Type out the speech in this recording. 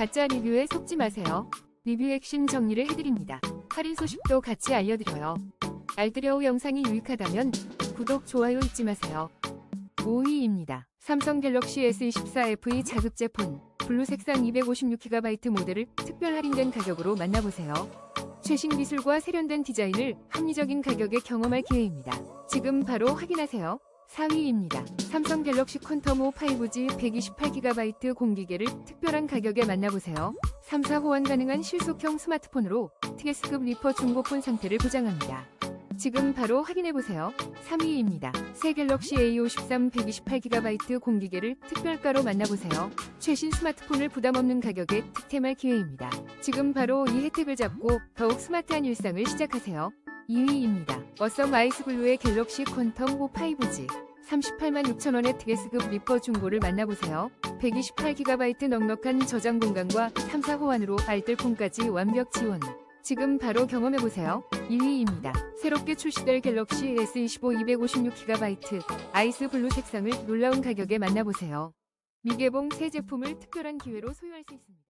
가짜 리뷰에 속지 마세요. 리뷰 액션 정리를 해드립니다. 할인 소식도 같이 알려드려요. 알뜰여우 영상이 유익하다면 구독, 좋아요 잊지 마세요. 5위입니다. 삼성 갤럭시 S24 FE 자급제 폰 블루 색상 256GB 모델을 특별 할인된 가격으로 만나보세요. 최신 기술과 세련된 디자인을 합리적인 가격에 경험할 기회입니다. 지금 바로 확인하세요. 4위입니다. 삼성 갤럭시 퀀텀 5 5G 128GB 공기계를 특별한 가격에 만나보세요. 3, 4 호환 가능한 실속형 스마트폰으로 TS급 리퍼 중고폰 상태를 보장합니다. 지금 바로 확인해보세요. 3위입니다. 새 갤럭시 A53 128GB 공기계를 특별가로 만나보세요. 최신 스마트폰을 부담 없는 가격에 득템할 기회입니다. 지금 바로 이 혜택을 잡고 더욱 스마트한 일상을 시작하세요. 2위입니다. 어썸 아이스블루의 갤럭시 퀀텀 5 5G 38만 6천원의 TS급 리퍼 중고를 만나보세요. 128GB 넉넉한 저장 공간과 3, 4 호환으로 알뜰폰까지 완벽 지원. 지금 바로 경험해보세요. 2위입니다. 새롭게 출시될 갤럭시 S25 256GB 아이스 블루 색상을 놀라운 가격에 만나보세요. 미개봉 새 제품을 특별한 기회로 소유할 수 있습니다.